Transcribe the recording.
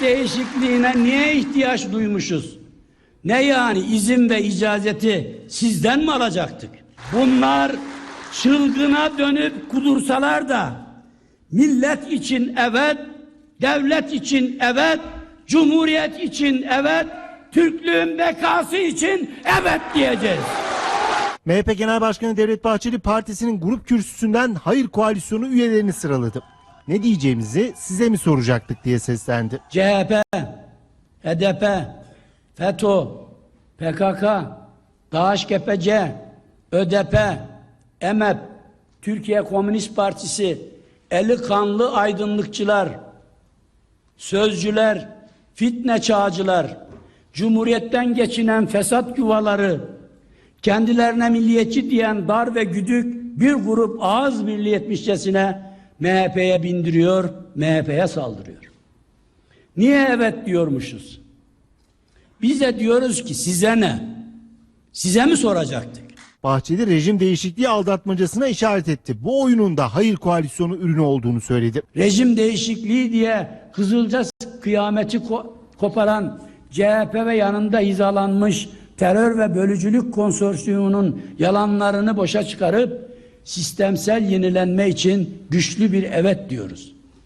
değişikliğine niye ihtiyaç duymuşuz? Ne yani izin ve icazeti sizden mi alacaktık? Bunlar çılgına dönüp kudursalar da millet için evet, devlet için evet, cumhuriyet için evet, Türklüğün bekası için evet diyeceğiz. MHP Genel Başkanı Devlet Bahçeli partisinin grup kürsüsünden hayır koalisyonu üyelerini sıraladı. Ne diyeceğimizi size mi soracaktık diye seslendi. CHP, HDP, FETÖ, PKK, DAEŞ-KPC, ÖDP, EMEP, Türkiye Komünist Partisi, eli kanlı aydınlıkçılar, sözcüler, fitne çağcılar, Cumhuriyetten geçinen fesat yuvaları, kendilerine milliyetçi diyen dar ve güdük bir grup ağız birliği etmişçesine MHP'ye bindiriyor, MHP'ye saldırıyor. Niye evet diyormuşuz? Biz de diyoruz ki size ne? Size mi soracaktık? Bahçeli rejim değişikliği aldatmacasına işaret etti. Bu oyunun da hayır koalisyonu ürünü olduğunu söyledi. Rejim değişikliği diye Kızılca kıyameti ko- koparan CHP ve yanında hizalanmış terör ve bölücülük konsorsiyumunun yalanlarını boşa çıkarıp sistemsel yenilenme için güçlü bir evet diyoruz.